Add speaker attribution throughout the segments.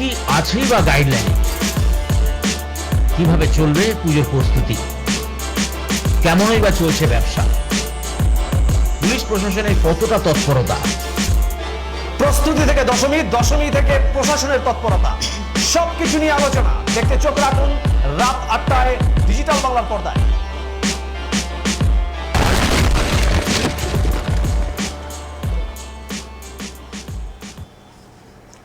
Speaker 1: কি আছেই বা গাইডলাইন কীভাবে চলবে পুজোর প্রস্তুতি? কেমনই বা চলছে ব্যবসা? পুলিশ প্রশাসনের কতটা তৎপরতা?
Speaker 2: প্রস্তুতি থেকে দশমী দশমী থেকে প্রশাসনের তৎপরতা। সবকিছু নিয়ে আলোচনা। দেখতে চোখ রাখুন, রাত আটটায় ডিজিটাল বাংলার পর্দায়।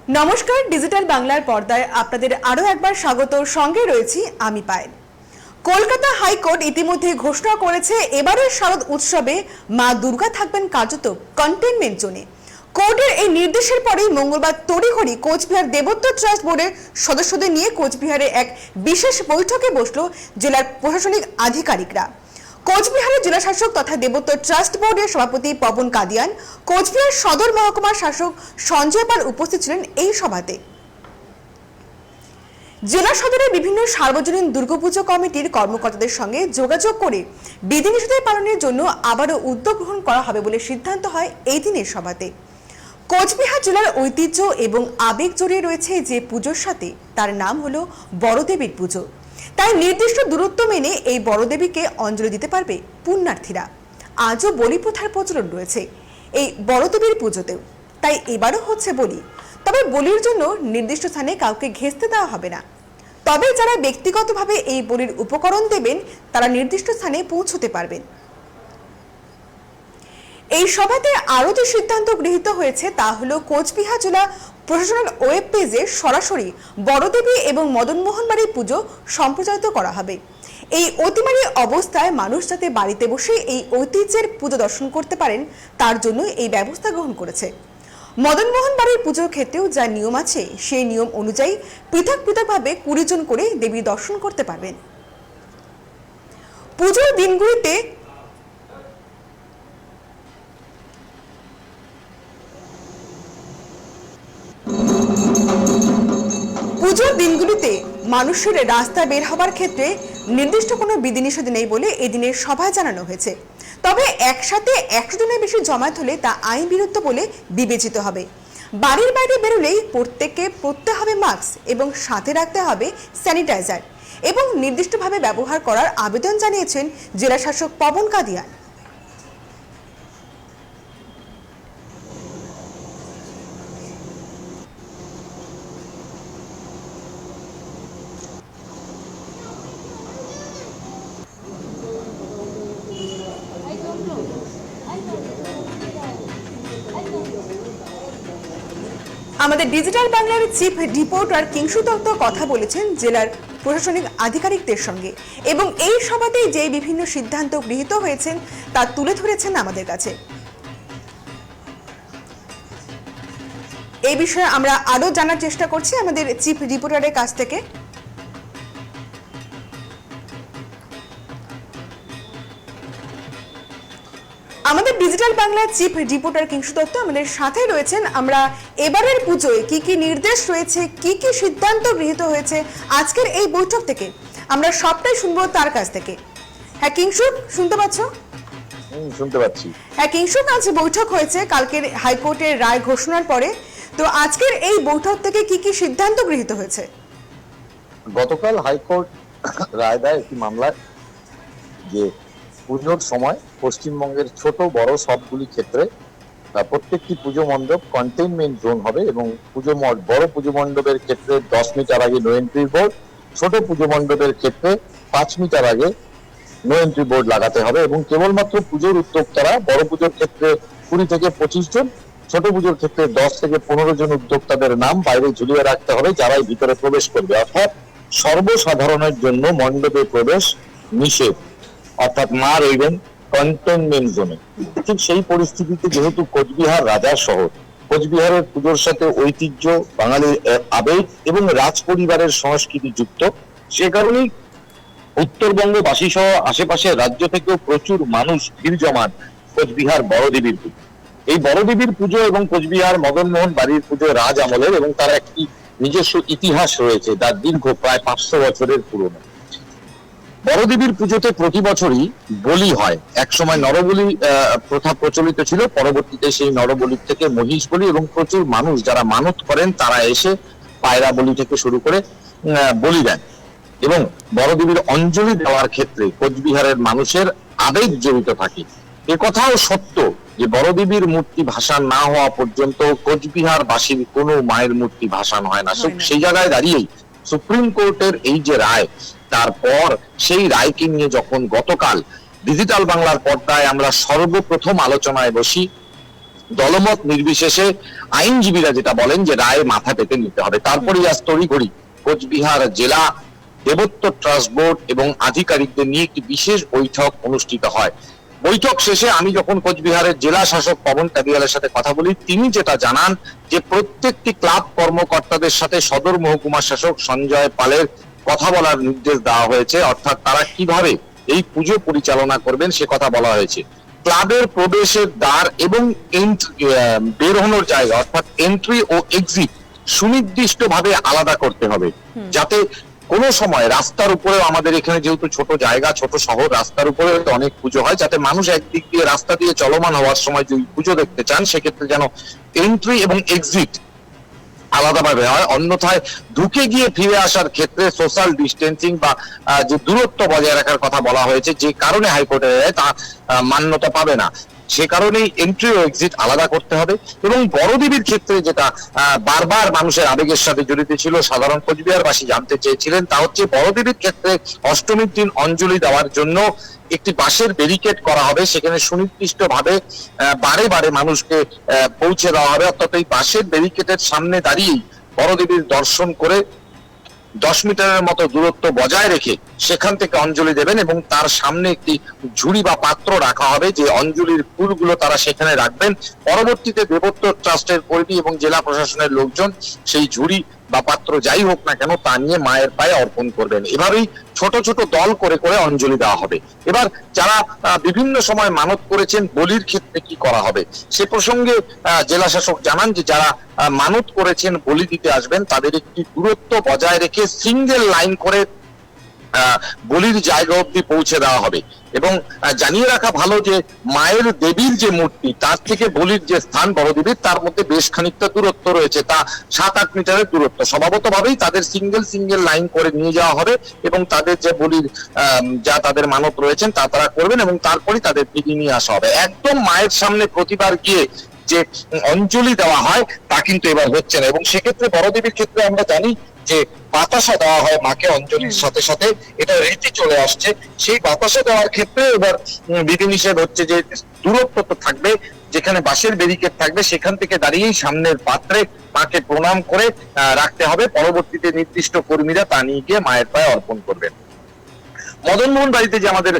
Speaker 3: নমস্কার ডিজিটাল বাংলার পর্দায় আপনাদের আরও একবার স্বাগত। সঙ্গে রয়েছি আমি পায়েল। কলকাতা হাইকোর্ট ইতিমধ্যে ঘোষণা করেছে, এবারের শারদ উৎসবে মা দুর্গা থাকবেন কার্যত কন্টেনমেন্ট জোনে। কোর্টের এই নির্দেশের পরেই মঙ্গলবার তড়িঘড়ি কোচবিহার দেবত্ব ট্রাস্ট বোর্ডের সদস্যদের নিয়ে কোচবিহারে এক বিশেষ বৈঠকে বসল জেলার প্রশাসনিক আধিকারিকরা। কোচবিহারের জেলা শাসক তথা দেবত্ব ট্রাস্ট বোর্ডের সভাপতি পবন কাদিয়ান, কোচবিহার সদর মহকুমার শাসক সঞ্জয় পাল উপস্থিত ছিলেন এই সভাতে। জেলা সদরের বিভিন্ন সার্বজনীন দুর্গাপুজো কমিটির কর্মকর্তাদের সঙ্গে যোগাযোগ করে বিধিনিষেধের পালনের জন্য আবারও উদ্যোগ গ্রহণ করা হবে বলে সিদ্ধান্ত হয় এই দিনের সভাতে। কোচবিহার জেলার ঐতিহ্য এবং আবেগ জড়িয়ে রয়েছে যে পুজোর সাথে, তার নাম হলো বড়দেবীর পুজো। তাই নির্দিষ্ট দূরত্ব মেনে এই বড়দেবীকে অঞ্জলি দিতে পারবে পুণ্যার্থীরা। আজও বলি প্রথার প্রচলন রয়েছে এই বড়দেবীর পুজোতেও। তাই এবারও হচ্ছে বলি। তবে বলির জন্য নির্দিষ্ট স্থানে কাউকে ঘেঁচতে দেওয়া হবে না। তবে যারা ব্যক্তিগতভাবে এই বলির উপকরণ দেবেন, তারা নির্দিষ্ট স্থানে পৌঁছতে পারবেন। এই সভাতে আরও যে সিদ্ধান্ত গৃহীত হয়েছে তা হলো কোচবিহার জেলা প্রশাসনের ওয়েব পেজে সরাসরি বড়দেবী এবং মদনমোহন বাড়ির পুজো সম্প্রচারিত করা হবে। এই অতিমারী অবস্থায় মানুষ যাতে বাড়িতে বসে এই ঐতিহ্যের পুজো দর্শন করতে পারেন, তার জন্য এই ব্যবস্থা গ্রহণ করেছে। মদনমোহন বাড়ির পুজোর ক্ষেত্রেও যা নিয়ম আছে, সেই নিয়ম অনুযায়ী পৃথক পৃথকভাবে কুড়ি জন করে দেবী দর্শন করতে পারবেন। পুজোর দিনগুলিতে দিনগুলিতে মানুষের রাস্তায় বের হবার ক্ষেত্রে নির্দিষ্ট কোনো বিধিনিষেধ নেই বলে এদিনের সভায় জানানো হয়েছে। তবে একসাথে একশো জনের বেশি জমায়েত হলে তা আইন বিরুদ্ধ বলে বিবেচিত হবে। বাড়ির বাইরে বেরোলেই প্রত্যেককে পরতে হবে মাস্ক এবং সাথে রাখতে হবে স্যানিটাইজার এবং নির্দিষ্টভাবে ব্যবহার করার আবেদন জানিয়েছেন জেলাশাসক পবন কাদিয়ান আমাদের ডিজিটাল বাংলার চিফ রিপোর্টার কিংসু দত্ত কথা বলেছেন জেলার প্রশাসনিক আধিকারিকদের সঙ্গে। এবং এই সভাতেই যে বিভিন্ন সিদ্ধান্ত গৃহীত হয়েছেন, তা তুলে ধরেছেন আমাদের কাছে। এই বিষয়ে আমরা আরও জানার চেষ্টা করছি আমাদের চিফ রিপোর্টারের কাছ থেকে। ডিজিটাল বাংলার চিফ রিপোর্টার কিংসু দত্ত আমাদের সাথে রয়েছেন। আমরা এবারের পুজোয় কি কি নির্দেশ রয়েছে কি কি সিদ্ধান্ত গৃহীত হয়েছে আজকের এই বৈঠক থেকে আমরা সবটাই শুনব তার কাছ থেকে। হ্যাঁ কিংসুক শুনতে পাচ্ছ?
Speaker 4: শুনতে পাচ্ছি।
Speaker 3: হ্যাঁ কিংসুক আজ বৈঠক হয়েছে কালকের হাইকোর্টের রায় ঘোষণার পরে তো আজকের এই বৈঠক থেকে কি কি সিদ্ধান্ত গৃহীত হয়েছে?
Speaker 4: গতকাল হাইকোর্ট রায় দেয় একটি মামলায় যে পুজোর সময় পশ্চিমবঙ্গের ছোট, বড় সবগুলি ক্ষেত্রে প্রত্যেকটি পুজো মণ্ডপ কন্টেইনমেন্ট জোন হবে এবং পুজো বড় পুজো মণ্ডপের ক্ষেত্রে দশ মিটার আগে নো এন্ট্রি বোর্ড ছোট পুজো মণ্ডপের ক্ষেত্রে পাঁচ মিটার আগে নো এন্ট্রি বোর্ড লাগাতে হবে এবং কেবলমাত্র পুজোর উদ্যোক্তারা, বড় পুজোর ক্ষেত্রে কুড়ি থেকে পঁচিশ জন, ছোট পুজোর ক্ষেত্রে দশ থেকে পনেরো জন উদ্যোক্তাদের নাম বাইরে ঝুলিয়ে রাখতে হবে, যারাই ভিতরে প্রবেশ করবে। অর্থাৎ সর্বসাধারণের জন্য মণ্ডপে প্রবেশ নিষেধ। অর্থাৎ না রইবেন কন্টেনমেন্ট জোনে। ঠিক সেই পরিস্থিতিতে যেহেতু কোচবিহার রাজার শহর, কোচবিহারের পুজোর সাথে ঐতিহ্য, বাঙালির আবেগ এবং রাজ পরিবারের সংস্কৃতি যুক্ত, সে কারণেই উত্তরবঙ্গবাসী সহ আশেপাশের রাজ্য থেকেও প্রচুর মানুষ ভিড় জমান কোচবিহার বড়দেবীর পুজো। এই বড়দেবীর পুজো এবং কোচবিহার মদনমোহন বাড়ির পুজো রাজ আমলের এবং তার একটি নিজস্ব ইতিহাস রয়েছে তার দীর্ঘ প্রায় পাঁচশো বছরের পুরনো। বড়দেবীর পুজোতে প্রতি বছরই বলি হয়। একসময় নরবলি প্রথা প্রচলিত ছিল পরবর্তীতে সেই নরবলির থেকে মহিষ বলি এবং প্রচুর মানুষ যারা মানত করেন তারা এসে পায়রা বলি থেকে শুরু করে বলি দেন। এবং বড়দেবীর অঞ্জলি দেওয়ার ক্ষেত্রে কোচবিহারের মানুষের আবেগ জড়িত থাকে। এ কথাও সত্য যে বড়দেবীর মূর্তি ভাসান না হওয়া পর্যন্ত কোচবিহার বাসীর কোনো মায়ের মূর্তি ভাসান হয় না। সেই জায়গায় দাঁড়িয়েই সুপ্রিম কোর্টের এই যে রায় তারপর সেই রায়কে নিয়ে যখন গতকাল ডিজিটাল বাংলার পর্দায় আমরা সর্বপ্রথম আলোচনায় বসি দলমত নির্বিশেষে আইনজীবীরা যেটা বলেন যে রায় মাথা পেতে নিতে হবে। তারপরে আজ তড়িঘড়ি কোচবিহার জেলা দেবত্ব ট্রাস্ট বোর্ড এবং আধিকারিকদের নিয়ে একটি বিশেষ বৈঠক অনুষ্ঠিত হয়। বৈঠক শেষে আমি যখন কোচবিহারের জেলা শাসক পবন কাদিয়ালের সাথে কথা বলি তিনি যেটা জানান যে প্রত্যেকটি ক্লাব কর্মকর্তাদের সাথে সদর মহকুমা শাসক সঞ্জয় পালের কথা বলার নির্দেশ দেওয়া হয়েছে অর্থাৎ তারা কীভাবে এই পুজো পরিচালনা করবেন সে কথা বলা হয়েছে। ক্লাবের প্রবেশের দ্বার এবং বের হনোর জায়গা অর্থাৎ এন্ট্রি ও এক্সিট সুনির্দিষ্ট ভাবে আলাদা করতে হবে। যাতে কোনো সময় রাস্তার উপরেও আমাদের এখানে যেহেতু ছোট জায়গা ছোট শহর রাস্তার উপরে অনেক পুজো হয় যাতে মানুষ একদিক দিয়ে রাস্তা দিয়ে চলমান হওয়ার সময় যদি পুজো দেখতে চান সেক্ষেত্রে যেন এন্ট্রি এবং এক্সিট আলাদাভাবে হয়। অন্যথায় ঢুকে গিয়ে ফিরে আসার ক্ষেত্রে সোশ্যাল ডিস্টেন্সিং বা যে দূরত্ব বজায় রাখার কথা বলা হয়েছে, যে কারণে হাইকোর্টে তা মান্যতা পাবে না। সে কারণেই এন্ট্রি ও এক্সিট আলাদা করতে হবে এবং বড়দেবীর ক্ষেত্রে যেটা বারবার মানুষের আবেগের সাথে জড়িত ছিল, সাধারণ কোচবিহারবাসী জানতে চেয়েছিলেন, তা হচ্ছে বড়দেবীর ক্ষেত্রে অষ্টমীর দিন অঞ্জলি দেওয়ার জন্য একটি বাঁশের ব্যারিকেড করা হবে, সেখানে সুনির্দিষ্ট ভাবে বারে বারে মানুষকে পৌঁছে দেওয়া হবে। অর্থাৎ এই বাঁশের ব্যারিকেডের সামনে দাঁড়িয়েই বড়দেবীর দর্শন করে দশ মিটারের মতো দূরত্ব বজায় রেখে সেখান থেকে অঞ্জলি দেবেন এবং তার সামনে একটি ঝুড়ি বা পাত্র রাখা হবে, যে অঞ্জলির ফুলগুলো তারা সেখানে রাখবেন। পরবর্তীতে দেবত্ব ট্রাস্টের কর্মী এবং জেলা প্রশাসনের লোকজন সেই ঝুড়ি বা পাত্র যাই হোক না কেন, তা নিয়ে মায়ের পায়ে অর্পণ করবেন। এভাবেই ছোট ছোট দল করে করে অঞ্জলি দেওয়া হবে। এবার যারা বিভিন্ন সময় মানত করেছেন, বলির ক্ষেত্রে কি করা হবে? সে প্রসঙ্গে জেলা শাসক জানান যে যারা মানত করেছেন, বলি দিতে আসবেন, তাদের একটি দূরত্ব বজায় রেখে সিঙ্গেল লাইন করে বলির জায়গা অব্দি পৌঁছে দেওয়া হবে। এবং জানিয়ে রাখা ভালো যে মায়ের দেবীর যে মূর্তি, তার থেকে বলির যে স্থান বড় দেবীর তার মধ্যে বেশ খানিকটা দূরত্ব রয়েছে। তা সাত আট মিটারের দূরত্ব। স্বভাবত ভাবেই তাদের সিঙ্গেল সিঙ্গেল লাইন করে নিয়ে যাওয়া হবে এবং তাদের যে বলির যা তাদের মানত রয়েছেন তা তারা করবেন এবং তারপরে তাদের ফিরিয়ে নিয়ে আসা হবে। একদম মায়ের সামনে প্রতিবার গিয়ে যে অঞ্জলি দেওয়া হয়, তা কিন্তু এবার হচ্ছে না। এবং সেক্ষেত্রে বড়দেবীর ক্ষেত্রে আমরা জানি যে বাতাসা দেওয়া হয় মাকে অঞ্জলির সাথে সাথে এটা রীতি চলে আসছে। সেই বাতাসা দেওয়ার ক্ষেত্রে এবার বিধিনিষেধ হচ্ছে যে দূরত্ব তো থাকবে যেখানে বাঁশের ব্যারিকেড থাকবে সেখান থেকে দাঁড়িয়েই সামনের পাত্রে মাকে প্রণাম করে রাখতে হবে। পরবর্তীতে নির্দিষ্ট কর্মীরা তা নিয়ে গিয়ে মায়ের পায়ে অর্পণ করবেন। মদনমোহন বাড়িতে যে আমাদের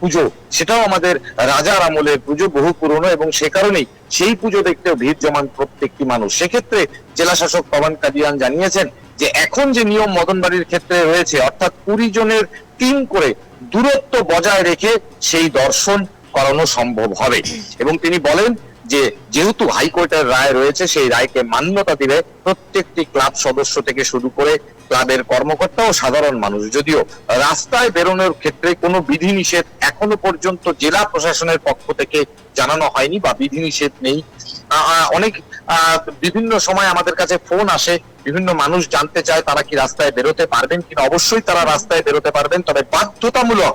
Speaker 4: পুজো, সেটাও আমাদের রাজার আমলের পুজো, বহু পুরনো এবং সে কারণেই সেই পুজো দেখতেও ভিড় জমান প্রত্যেকটি মানুষ। সেক্ষেত্রে জেলা শাসক পবন কাদিয়ান জানিয়েছেন যে এখন যে নিয়ম মদন বাড়ির ক্ষেত্রে রয়েছে অর্থাৎ কুড়ি জনের টিম করে দূরত্ব বজায় রেখে সেই দর্শন করানো সম্ভব হবে। এবং তিনি বলেন যে যেহেতু হাইকোর্টের রায় রয়েছে, সেই রায়কে মান্যতা দিলে প্রত্যেকটি ক্লাব সদস্য থেকে শুরু করে ক্লাবের কর্মকর্তা ও সাধারণ মানুষ। যদিও রাস্তায় বেরোনোর ক্ষেত্রে কোনো বিধিনিষেধ এখনও পর্যন্ত জেলা প্রশাসনের পক্ষ থেকে জানানো হয়নি বা বিধিনিষেধ নেই। অনেক বিভিন্ন সময় আমাদের কাছে ফোন আসে, বিভিন্ন মানুষ জানতে চায় তারা কি রাস্তায় বেরোতে পারবেন কিনা। অবশ্যই তারা রাস্তায় বেরোতে পারবেন, তবে বাধ্যতামূলক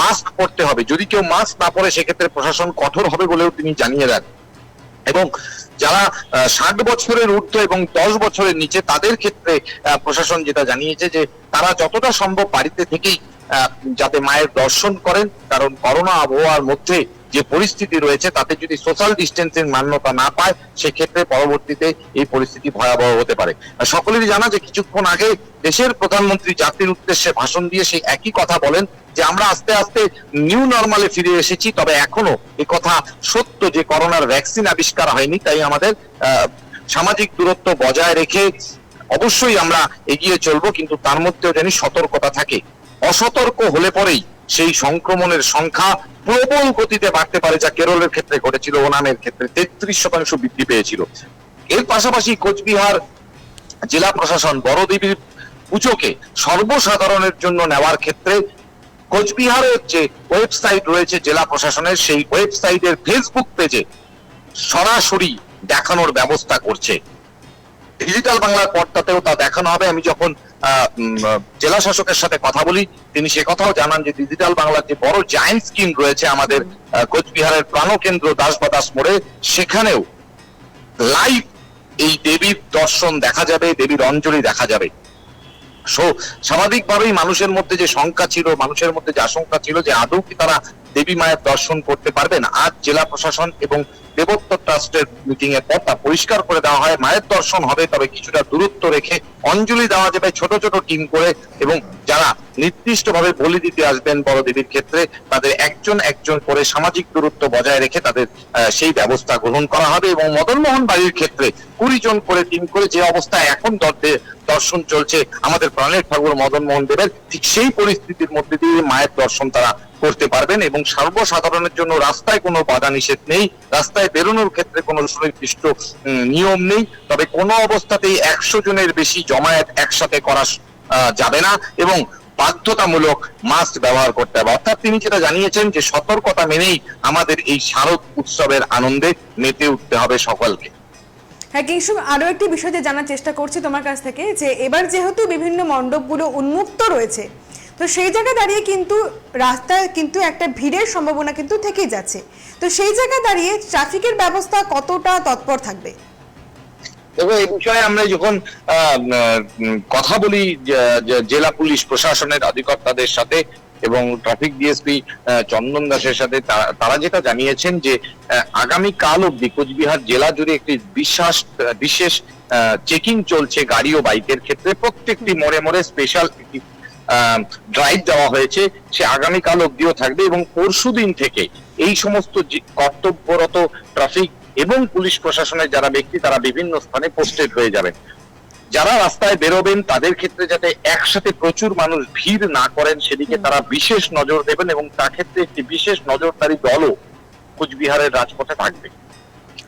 Speaker 4: মাস্ক পরতে হবে। যদি কেউ মাস্ক না পরে, সেক্ষেত্রে প্রশাসন কঠোর হবে বলেও তিনি জানিয়ে দেন। এবং যারা ষাট বছরের ঊর্ধ্ব এবং দশ বছরের নিচে, তাদের ক্ষেত্রে প্রশাসন যেটা জানিয়েছে যে তারা যতটা সম্ভব বাড়িতে থেকেই যাতে মায়ের দর্শন করেন। কারণ করোনা আবহাওয়ার মধ্যে যে পরিস্থিতি রয়েছে, তাতে যদি সোশ্যাল ডিস্টেন্সিং মান্যতা না পায়, সেক্ষেত্রে পরবর্তীতে এই পরিস্থিতি ভয়াবহ হতে পারে। সকলেরই জানা যে কিছুক্ষণ আগে দেশের প্রধানমন্ত্রী জাতির উদ্দেশ্যে ভাষণ দিয়ে সেই একই কথা বলেন যে, আমরা আস্তে আস্তে নিউ নর্মালে ফিরে এসেছি, তবে এখনও এই কথা সত্য যে করোনার ভ্যাকসিন আবিষ্কার হয়নি, তাই আমাদের সামাজিক দূরত্ব বজায় রেখে অবশ্যই আমরা এগিয়ে চলবো, কিন্তু তার মধ্যেও জানি সতর্কতা থাকে। অসতর্ক হলে পরেই সেই সংক্রমণের সংখ্যা প্রবল গতিতে বাড়তে পারে, যা কেরলের ক্ষেত্রে ঘটেছিল ওনামের ক্ষেত্রে তেত্রিশ শতাংশ বৃদ্ধি পেয়েছিল। এর পাশাপাশি কোচবিহার জেলা প্রশাসন বড়দেবীর পুজোকে সর্বসাধারণের জন্য নেওয়ার ক্ষেত্রে কোচবিহারের যে ওয়েবসাইট রয়েছে জেলা প্রশাসনের, সেই ওয়েবসাইটের ফেসবুক পেজে সরাসরি দেখানোর ব্যবস্থা করছে। ডিজিটাল বাংলার পর্দাতেও তা দেখানো হবে। আমি যখন জেলা শাসকের সাথে কথা বলি, তিনি সে কথাও জানান যে ডিজিটাল বাংলার যে বড় জায়েন্ট স্ক্রিন রয়েছে আমাদের কোচবিহারের প্রাণকেন্দ্র দাসবাদাস মোড়ে, সেখানেও লাইভ এই দেবীর দর্শন দেখা যাবে, দেবীর অঞ্জলি দেখা যাবে। সো, স্বাভাবিকভাবেই মানুষের মধ্যে যে শঙ্কা ছিল, মানুষের মধ্যে যে আশঙ্কা ছিল যে আদৌ কি তারা দেবী মায়ের দর্শন করতে পারবেন। আজ জেলা প্রশাসন এবং দেবত্ব ট্রাস্টের মিটিং এর পর তা পরিষ্কার করে দেওয়া হয়। মায়ের দর্শন হবে, তবে কিছুটা দূরত্ব রেখে অঞ্জলি দেওয়া যাবে ছোট ছোট টিম করে এবং যারা নির্দিষ্টভাবে বলি দিতে আসবেন বড় দেবীর ক্ষেত্রে, তাদের একজন একজন করে সামাজিক দূরত্ব বজায় রেখে তাদের সেই ব্যবস্থা গ্রহণ করা হবে এবং মদন মোহন বাড়ির ক্ষেত্রে কুড়ি জন করে টিম করে যে অবস্থায় এখন দর- দর্শন চলছে, আমাদের প্রাণের ঠাকুর মদন মোহন দেবের, ঠিক সেই পরিস্থিতির মধ্যে দিয়ে মায়ের দর্শন তারা করতে পারবেন এবং সর্বসাধারণের জন্য রাস্তায় কোনো বাধা নিষেধ নেই, রাস্তায় বেরোনোর ক্ষেত্রে কোনো সুনির্দিষ্ট নিয়ম নেই। তবে কোনো অবস্থাতেই একশো জনের বেশি জমায়েত একসাথে করা যাবে না এবং বাধ্যতামূলক মাস্ক ব্যবহার করতে হবে। অর্থাৎ তিনি যেটা জানিয়েছেন যে সতর্কতা মেনেই আমাদের এই শারদ উৎসবের আনন্দে মেতে উঠতে হবে সকলকে।
Speaker 3: হ্যাঁ কিংশু আরও একটি বিষয় যে জানার চেষ্টা করছি তোমার কাছ থেকে, যে এবার যেহেতু বিভিন্ন মণ্ডপগুলো উন্মুক্ত রয়েছে তো সেই জায়গায় দাঁড়িয়ে কিন্তু রাস্তায় কিন্তু একটা ভিড়ের সম্ভাবনা কিন্তু থেকেই যাচ্ছে। তো সেই জায়গায় দাঁড়িয়ে ট্রাফিকের ব্যবস্থা কতটা তৎপর থাকবে?
Speaker 4: দেখো এই বিষয়ে আমরা যখন কথা বলি জেলা পুলিশ প্রশাসনের অধিকর্তাদের সাথে এবং ট্রাফিক ডিএসপি চন্দন দাসের সাথে তারা যেটা জানিয়েছেন যে আগামী কাল অব্দি কোচবিহার জেলা জুড়ে একটি বিশ্বাস বিশেষ চেকিং চলছে গাড়ি ও বাইকের ক্ষেত্রে। প্রত্যেকটি মোড়ে মোড়ে স্পেশাল ড্রাইভ দেওয়া হয়েছে সে আগামীকাল অব্দিও থাকবে এবং পরশু দিন থেকে এই সমস্ত কর্তব্যরত ট্রাফিক এবং পুলিশ প্রশাসনের যারা ব্যক্তি তারা বিভিন্ন স্থানে পোস্টেড হয়ে যাবেন যারা রাস্তায় বেরোবেন তাদের ক্ষেত্রে যাতে একসাথে প্রচুর মানুষ ভিড় না করেন সেদিকে তারা বিশেষ নজর দেবেন এবং তার ক্ষেত্রে একটি বিশেষ নজরদারি দলও কোচবিহারের রাজপথে থাকবে।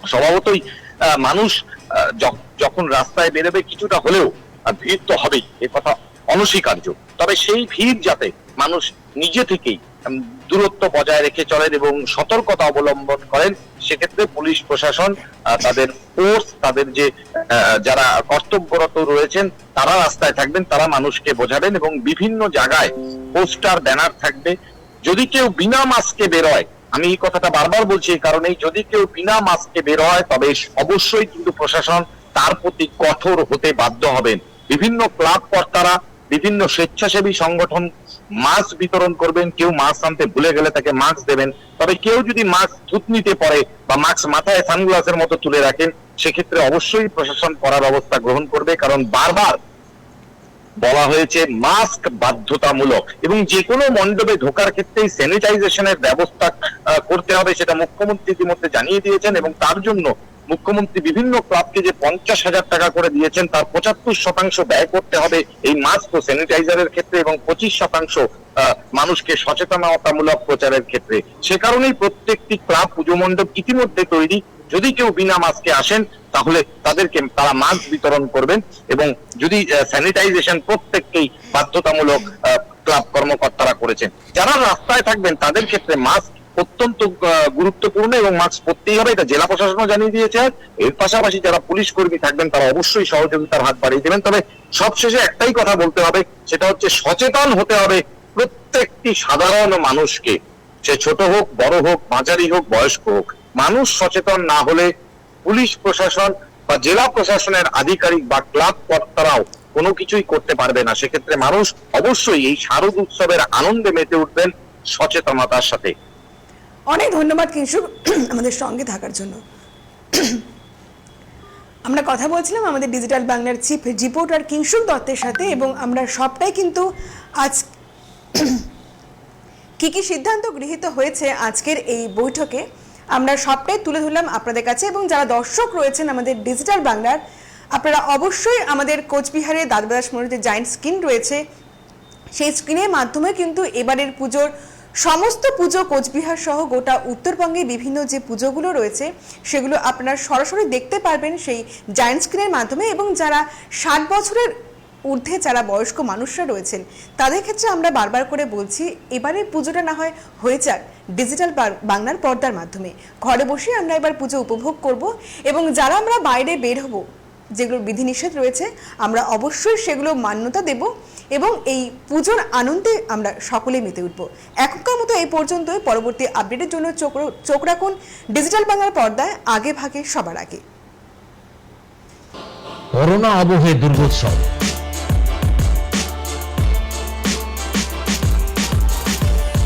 Speaker 4: স্বভাবতই আহ, মানুষ যখন রাস্তায় বেরোবে কিছুটা হলেও ভিড় তো হবেই। এ কথা অনস্বীকার্য। তবে সেই ভিড় যাতে মানুষ নিজে থেকেই দূরত্ব বজায় রেখে চলেন এবং সতর্কতা অবলম্বন করেন, সেক্ষেত্রে পুলিশ প্রশাসন তাদের ফোর্স তাদের যে যারা কর্তব্যরত রয়েছেন, তারা রাস্তায় থাকবেন, তারা মানুষকে বোঝাবেন এবং বিভিন্ন জায়গায় পোস্টার, ব্যানার থাকবে। যদি কেউ বিনা মাস্কে বেরোয় আমি এই কথাটা বারবার বলছি এই কারণেই, যদি কেউ বিনা মাস্কে বের হয়, তবে অবশ্যই কিন্তু প্রশাসন তার প্রতি কঠোর হতে বাধ্য হবেন। বিভিন্ন ক্লাব কর্তারা বিভিন্ন স্বেচ্ছাসেবী সংগঠন মাস্ক বিতরণ করবেন, কেউ মাস্ক আনতে ভুলে গেলে তাকে মাস্ক দেবেন। তবে কেউ যদি মাস্ক থুতনিতে পড়ে বা মাস্ক মাথায় সানগ্লাসের মতো তুলে রাখেন, সেক্ষেত্রে অবশ্যই প্রশাসন করার ব্যবস্থা গ্রহণ করবে, কারণ বারবার বলা হয়েছে মাস্ক বাধ্যতামূলক। এবং যে কোনো মণ্ডপে ঢোকার ক্ষেত্রেই স্যানিটাইজেশনের ব্যবস্থা করতে হবে, সেটা মুখ্যমন্ত্রী ইতিমধ্যে জানিয়ে দিয়েছেন এবং তার জন্য মুখ্যমন্ত্রী বিভিন্ন ক্লাবকে যে পঞ্চাশ হাজার টাকা করে দিয়েছেন, তার পঁচাত্তর শতাংশ ব্যয় করতে হবে এই মাস্ক ও স্যানিটাইজারের ক্ষেত্রে এবং পঁচিশ শতাংশ মানুষকে সচেতনতামূলক প্রচারের ক্ষেত্রে। সে কারণেই প্রত্যেকটি ক্লাব, পুজো মণ্ডপ ইতিমধ্যে তৈরি। যদি কেউ বিনা মাস্কে আসেন, তাহলে তাদেরকে তারা মাস্ক বিতরণ করবেন এবং যদি স্যানিটাইজেশন প্রত্যেককেই বাধ্যতামূলক ক্লাব কর্মকর্তারা করেছেন। যারা রাস্তায় থাকবেন, তাদের ক্ষেত্রে মাস্ক অত্যন্ত গুরুত্বপূর্ণ এবং মাস্ক পরতেই হবে। এটা জেলা প্রশাসনও জানিয়ে দিয়েছে। এর পাশাপাশি যারা পুলিশ কর্মী থাকবেন, তারা অবশ্যই সহযোগিতার হাত বাড়িয়ে দেবেন। তবে সবশেষে একটাই কথা বলতে হবে, সেটা হচ্ছে সচেতন হতে হবে প্রত্যেকটি সাধারণ মানুষকে। সে ছোট হোক, বড় হোক, মাঝারি হোক, বয়স্ক হোক। মানুষ সচেতন না হলে পুলিশ প্রশাসন বা জেলা প্রশাসনের আধিকারিক বা ক্লাব কর্তারাও কোনো কিছুই করতে পারবে না। সেক্ষেত্রে মানুষ অবশ্যই এই শারদ উৎসবের আনন্দে মেতে উঠবেন সচেতনতার সাথে।
Speaker 3: অনেক ধন্যবাদ কিংশুক আমাদের সঙ্গে থাকার জন্য। আমরা কথা বলছিলাম আমাদের ডিজিটাল বাংলার চিফ রিপোর্টার কিংশুক দত্তের সাথে এবং আমরা সবটাই কিন্তু আজ কি কি সিদ্ধান্ত গৃহীত হয়েছে আজকের এই বৈঠকে আমরা সবটাই তুলে ধরলাম আপনাদের কাছে এবং যারা দর্শক রয়েছেন আমাদের ডিজিটাল বাংলার আপনারা অবশ্যই আমাদের কোচবিহারে দাদবাদাস যে জায়েন্ট স্ক্রিন রয়েছে, সেই স্ক্রিনের মাধ্যমে কিন্তু এবারের পুজোর সমস্ত পুজো কোচবিহার সহ গোটা উত্তরবঙ্গে বিভিন্ন যে পুজোগুলো রয়েছে, সেগুলো আপনারা সরাসরি দেখতে পারবেন সেই জায়েন্ট স্ক্রিনের মাধ্যমে এবং যারা ষাট বছরের ঊর্ধ্বে যারা বয়স্ক মানুষরা রয়েছেন, তাদের ক্ষেত্রে আমরা বারবার করে বলছি এবারে পুজোটা না হয় হয়ে যাক ডিজিটাল বাংলার পর্দার মাধ্যমে। ঘরে বসে আমরা এবার পুজো উপভোগ করব এবং যারা আমরা বাইরে বের হব, যেগুলোর বিধিনিষেধ রয়েছে, আমরা অবশ্যই সেগুলো মান্যতা দেব। এবং এই পুজোর আনন্দে আমরা সকলে মেতে উঠব। এখনকার মতো এই পর্যন্তই। পরবর্তী আপডেটের জন্য চোখ চোখ রাখুন। ডিজিটাল বাংলার পর্দায় আগে ভাগে সবার আগে।
Speaker 1: করোনা আবহে দুর্গোৎসব।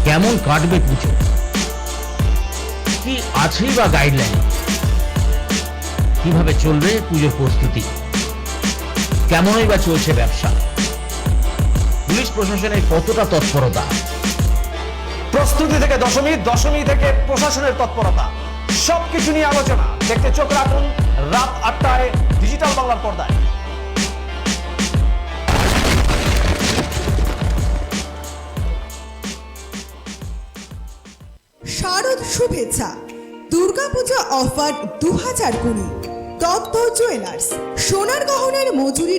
Speaker 1: কেমন কাটবে পুজো? কি আছেই বা গাইডলাইন কীভাবে চলবে পুজোর প্রস্তুতি? কেমনই বা চলছে ব্যবসা? পুলিশ প্রশাসনের কতটা তৎপরতা?
Speaker 2: প্রস্তুতি থেকে দশমী দশমী থেকে প্রশাসনের তৎপরতা। সবকিছু নিয়ে আলোচনা। দেখতে চোখ রাখুন রাত আটটায় ডিজিটাল বাংলার পর্দায়।
Speaker 5: শারদ শুভেচ্ছা। দুর্গাপূজা অফার দু হাজার কুড়ি। দত্ত জুয়েলার্স সোনার গহনের মজুরি